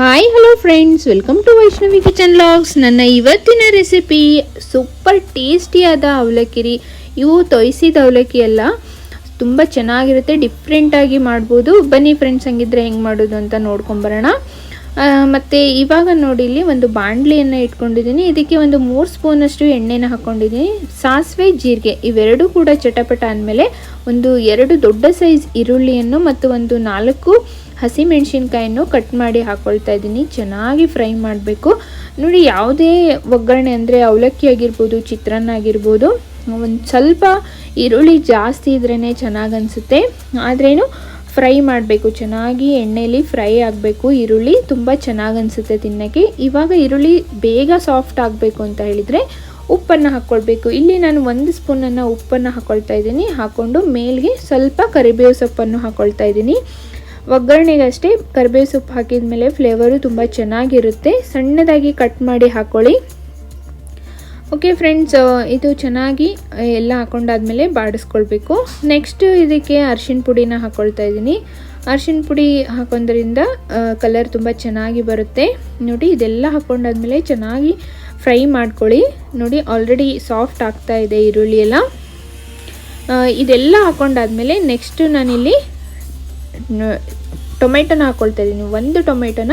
Hi hello friends welcome to Vaishnavi kitchen logs ನನ್ನ ಇವತ್ತಿನ recipe super ಟೇಸ್ಟಿಯಾದ ಅವಲಕ್ಕಿ. ಇವು ತೊಯ್ಸಿದ ಅವಲಕ್ಕಿ ಎಲ್ಲ ತುಂಬ ಚೆನ್ನಾಗಿರುತ್ತೆ ಡಿಫ್ರೆಂಟಾಗಿ ಮಾಡ್ಬೋದು. ಬನ್ನಿ ಫ್ರೆಂಡ್ಸ್ ಹಂಗಿದ್ರೆ ಹೆಂಗೆ ಮಾಡೋದು ಅಂತ ನೋಡ್ಕೊಂಬರೋಣ ಮತ್ತೆ ಇವಾಗ ನೋಡಿ ಇಲ್ಲಿ ಒಂದು ಬಾಣಲಿಯನ್ನು ಇಟ್ಕೊಂಡಿದ್ದೀನಿ. ಇದಕ್ಕೆ ಒಂದು ಮೂರು ಸ್ಪೂನಷ್ಟು ಎಣ್ಣೆನ ಹಾಕ್ಕೊಂಡಿದ್ದೀನಿ ಸಾಸಿವೆ, ಜೀರಿಗೆ ಇವೆರಡೂ ಕೂಡ ಚಟಪಟ ಅಂದಮೇಲೆ ಒಂದು ಎರಡು ದೊಡ್ಡ ಸೈಜ್ ಈರುಳ್ಳಿಯನ್ನು ಮತ್ತು ಒಂದು ನಾಲ್ಕು ಹಸಿ ಮೆಣಸಿನ್ಕಾಯನ್ನು ಕಟ್ ಮಾಡಿ ಹಾಕ್ಕೊಳ್ತಾ ಇದ್ದೀನಿ. ಚೆನ್ನಾಗಿ ಫ್ರೈ ಮಾಡಬೇಕು. ನೋಡಿ, ಯಾವುದೇ ಒಗ್ಗರಣೆ ಅಂದರೆ ಅವಲಕ್ಕಿ ಆಗಿರ್ಬೋದು, ಚಿತ್ರಾನ್ನ ಆಗಿರ್ಬೋದು, ಒಂದು ಸ್ವಲ್ಪ ಈರುಳ್ಳಿ ಜಾಸ್ತಿ ಇದ್ರೇ ಚೆನ್ನಾಗಿ ಅನಿಸುತ್ತೆ. ಆದ್ರೇನು ಫ್ರೈ ಮಾಡಬೇಕು, ಚೆನ್ನಾಗಿ ಎಣ್ಣೆಯಲ್ಲಿ ಫ್ರೈ ಆಗಬೇಕು, ಈರುಳ್ಳಿ ತುಂಬ ಚೆನ್ನಾಗಿ ಅನಿಸುತ್ತೆ ತಿನ್ನೋಕ್ಕೆ. ಇವಾಗ ಈರುಳ್ಳಿ ಬೇಗ ಸಾಫ್ಟ್ ಆಗಬೇಕು ಅಂತ ಹೇಳಿದರೆ ಉಪ್ಪನ್ನು ಹಾಕ್ಕೊಳ್ಬೇಕು ಇಲ್ಲಿ ನಾನು ಒಂದು ಸ್ಪೂನನ್ನು ಉಪ್ಪನ್ನು ಹಾಕ್ಕೊಳ್ತಾ ಇದ್ದೀನಿ. ಹಾಕ್ಕೊಂಡು ಮೇಲ್ಗೆ ಸ್ವಲ್ಪ ಕರಿಬೇವು ಸೊಪ್ಪನ್ನು ಹಾಕ್ಕೊಳ್ತಾ ಇದ್ದೀನಿ. ಒಗ್ಗರಣೆಗಷ್ಟೇ ಕರಿಬೇವು ಸೊಪ್ಪು ಹಾಕಿದ ಮೇಲೆ ಫ್ಲೇವರು ತುಂಬ ಚೆನ್ನಾಗಿರುತ್ತೆ. ಸಣ್ಣದಾಗಿ ಕಟ್ ಮಾಡಿ ಹಾಕ್ಕೊಳ್ಳಿ ಓಕೆ ಫ್ರೆಂಡ್ಸ್ ಇದು ಚೆನ್ನಾಗಿ ಎಲ್ಲ ಹಾಕೊಂಡಾದ್ಮೇಲೆ ಬಾಡಿಸ್ಕೊಳ್ಬೇಕು. ನೆಕ್ಸ್ಟ್ ಇದಕ್ಕೆ ಅರ್ಶಿಣ ಪುಡಿನ ಹಾಕ್ಕೊಳ್ತಾ ಇದ್ದೀನಿ. ಅರ್ಶಿನ ಪುಡಿ ಹಾಕೋದ್ರಿಂದ ಕಲರ್ ತುಂಬ ಚೆನ್ನಾಗಿ ಬರುತ್ತೆ. ನೋಡಿ, ಇದೆಲ್ಲ ಹಾಕ್ಕೊಂಡಾದ್ಮೇಲೆ ಚೆನ್ನಾಗಿ ಫ್ರೈ ಮಾಡ್ಕೊಳ್ಳಿ. ನೋಡಿ ಆಲ್ರೆಡಿ ಸಾಫ್ಟ್ ಆಗ್ತಾ ಇದೆ ಈರುಳ್ಳಿ ಎಲ್ಲ. ಇದೆಲ್ಲ ಹಾಕೊಂಡಾದ್ಮೇಲೆ ನೆಕ್ಸ್ಟು ನಾನಿಲ್ಲಿ ಟೊಮೆಟೊನ ಹಾಕ್ಕೊಳ್ತಾ ಇದ್ದೀನಿ. ಒಂದು ಟೊಮೆಟೊನ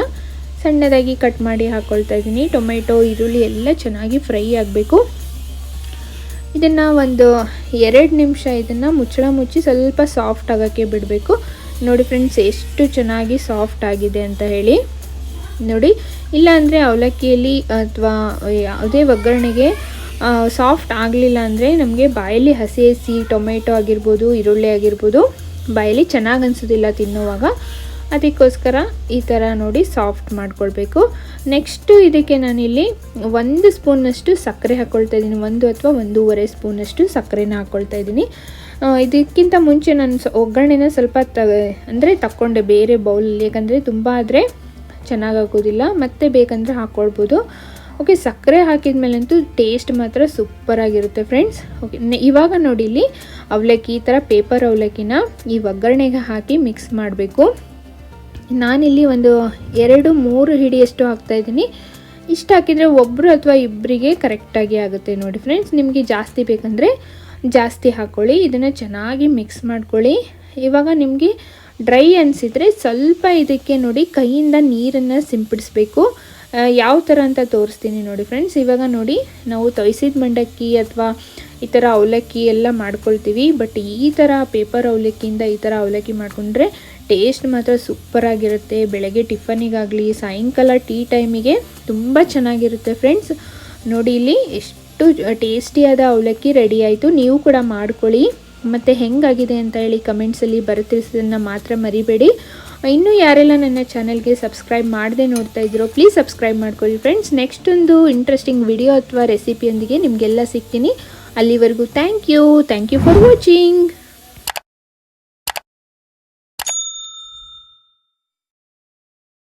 ಸಣ್ಣದಾಗಿ ಕಟ್ ಮಾಡಿ ಹಾಕ್ಕೊಳ್ತಾ ಇದ್ದೀನಿ. ಟೊಮೆಟೊ, ಈರುಳ್ಳಿ ಎಲ್ಲ ಚೆನ್ನಾಗಿ ಫ್ರೈ ಆಗಬೇಕು. ಇದನ್ನು ಒಂದು ಎರಡು ನಿಮಿಷ ಇದನ್ನು ಮುಚ್ಚಳ ಮುಚ್ಚಿ ಸ್ವಲ್ಪ ಸಾಫ್ಟ್ ಆಗೋಕ್ಕೆ ಬಿಡಬೇಕು. ನೋಡಿ ಫ್ರೆಂಡ್ಸ್, ಎಷ್ಟು ಚೆನ್ನಾಗಿ ಸಾಫ್ಟ್ ಆಗಿದೆ ಅಂತ ಹೇಳಿ. ನೋಡಿ ಇಲ್ಲಾಂದರೆ ಅವಲಕ್ಕಿಯಲ್ಲಿ ಅಥವಾ ಯಾವುದೇ ಒಗ್ಗರಣೆಗೆ ಸಾಫ್ಟ್ ಆಗಲಿಲ್ಲ ಅಂದರೆ ನಮಗೆ ಬಾಯಲ್ಲಿ ಹಸಿ ಹಸಿ ಟೊಮೆಟೊ ಆಗಿರ್ಬೋದು, ಈರುಳ್ಳಿ ಆಗಿರ್ಬೋದು, ಬಾಯಲ್ಲಿ ಚೆನ್ನಾಗಿ ಅನಿಸೋದಿಲ್ಲ ತಿನ್ನುವಾಗ. ಅದಕ್ಕೋಸ್ಕರ ಈ ಥರ ನೋಡಿ ಸಾಫ್ಟ್ ಮಾಡ್ಕೊಳ್ಬೇಕು. ನೆಕ್ಸ್ಟು ಇದಕ್ಕೆ ನಾನಿಲ್ಲಿ ಒಂದು ಸ್ಪೂನಷ್ಟು ಸಕ್ಕರೆ ಹಾಕ್ಕೊಳ್ತಾ ಇದ್ದೀನಿ. ಒಂದು ಅಥವಾ ಒಂದೂವರೆ ಸ್ಪೂನಷ್ಟು ಸಕ್ಕರೆನ ಹಾಕ್ಕೊಳ್ತಾ ಇದ್ದೀನಿ. ಇದಕ್ಕಿಂತ ಮುಂಚೆ ನಾನು ಒಗ್ಗರಣೆನ ಸ್ವಲ್ಪ ತ, ಅಂದರೆ ತಕ್ಕೊಂಡೆ ಬೇರೆ ಬೌಲಲ್ಲಿ. ಯಾಕಂದರೆ ತುಂಬ ಆದರೆ ಚೆನ್ನಾಗಾಗೋದಿಲ್ಲ ಮತ್ತೆ ಬೇಕಂದರೆ ಹಾಕ್ಕೊಳ್ಬೋದು ಓಕೆ, ಸಕ್ಕರೆ ಹಾಕಿದ ಮೇಲಂತೂ ಟೇಸ್ಟ್ ಮಾತ್ರ ಸೂಪರಾಗಿರುತ್ತೆ ಫ್ರೆಂಡ್ಸ್. ಓಕೆ ಇವಾಗ ನೋಡಿ ಇಲ್ಲಿ ಅವಲಕ್ಕಿ, ಈ ಥರ ಪೇಪರ್ ಅವಲಕ್ಕಿನ ಈ ಒಗ್ಗರಣೆಗೆ ಹಾಕಿ ಮಿಕ್ಸ್ ಮಾಡಬೇಕು. ನಾನಿಲ್ಲಿ ಒಂದು ಎರಡು, ಮೂರು ಹಿಡಿಯಷ್ಟು ಹಾಕ್ತಾಯಿದ್ದೀನಿ ಇಷ್ಟು ಹಾಕಿದರೆ ಒಬ್ಬರು ಅಥವಾ ಇಬ್ಬರಿಗೆ ಕರೆಕ್ಟಾಗಿ ಆಗುತ್ತೆ ನೋಡಿ ಫ್ರೆಂಡ್ಸ್ ನಿಮಗೆ ಜಾಸ್ತಿ ಬೇಕಂದರೆ ಜಾಸ್ತಿ ಹಾಕ್ಕೊಳ್ಳಿ ಇದನ್ನು ಚೆನ್ನಾಗಿ ಮಿಕ್ಸ್ ಮಾಡ್ಕೊಳ್ಳಿ. ಇವಾಗ ನಿಮಗೆ ಡ್ರೈ ಅನಿಸಿದರೆ ಸ್ವಲ್ಪ ಇದಕ್ಕೆ ನೋಡಿ ಕೈಯಿಂದ ನೀರನ್ನು ಸಿಂಪಡಿಸ್ಬೇಕು. ಯಾವ ಥರ ಅಂತ ತೋರಿಸ್ತೀನಿ ನೋಡಿ ಫ್ರೆಂಡ್ಸ್ ಇವಾಗ ನೋಡಿ, ನಾವು ತೊಯ್ಸಿದ ಮಂಡಕ್ಕಿ ಅಥವಾ ಈ ಥರ ಅವಲಕ್ಕಿ ಎಲ್ಲ ಮಾಡ್ಕೊಳ್ತೀವಿ. ಬಟ್ ಈ ಥರ ಪೇಪರ್ ಅವಲಕ್ಕಿಯಿಂದ ಈ ಥರ ಅವಲಕ್ಕಿ ಮಾಡಿಕೊಂಡ್ರೆ ಟೇಸ್ಟ್ ಮಾತ್ರ ಸೂಪರಾಗಿರುತ್ತೆ ಬೆಳಗ್ಗೆ ಟಿಫನಿಗಾಗಲಿ ಸಾಯಂಕಾಲ ಟೀ ಟೈಮಿಗೆ ತುಂಬ ಚೆನ್ನಾಗಿರುತ್ತೆ ಫ್ರೆಂಡ್ಸ್ ನೋಡಿ ಇಲ್ಲಿ ಎಷ್ಟು ಟೇಸ್ಟಿಯಾದ ಅವಲಕ್ಕಿ ರೆಡಿ ಆಯಿತು. ನೀವು ಕೂಡ ಮಾಡ್ಕೊಳ್ಳಿ. ಮತ್ತು ಹೆಂಗಾಗಿದೆ ಅಂತ ಹೇಳಿ ಕಮೆಂಟ್ಸಲ್ಲಿ ಬರೆತಿಸೋದನ್ನು ಮಾತ್ರ ಮರಿಬೇಡಿ. ಇನ್ನೂ ಯಾರೆಲ್ಲ ನನ್ನ ಚಾನಲ್ಗೆ ಸಬ್ಸ್ಕ್ರೈಬ್ ಮಾಡದೆ ನೋಡ್ತಾ ಇದ್ದೀರೋ ಪ್ಲೀಸ್ ಸಬ್ಸ್ಕ್ರೈಬ್ ಮಾಡ್ಕೊಳ್ಳಿ. ಫ್ರೆಂಡ್ಸ್ ನೆಕ್ಸ್ಟ್ ಒಂದು ಇಂಟ್ರೆಸ್ಟಿಂಗ್ ವಿಡಿಯೋ ಅಥವಾ ರೆಸಿಪಿಯೊಂದಿಗೆ ನಿಮಗೆಲ್ಲ ಸಿಗ್ತೀನಿ. ಅಲ್ಲಿವರೆಗೂ thank you thank you for watching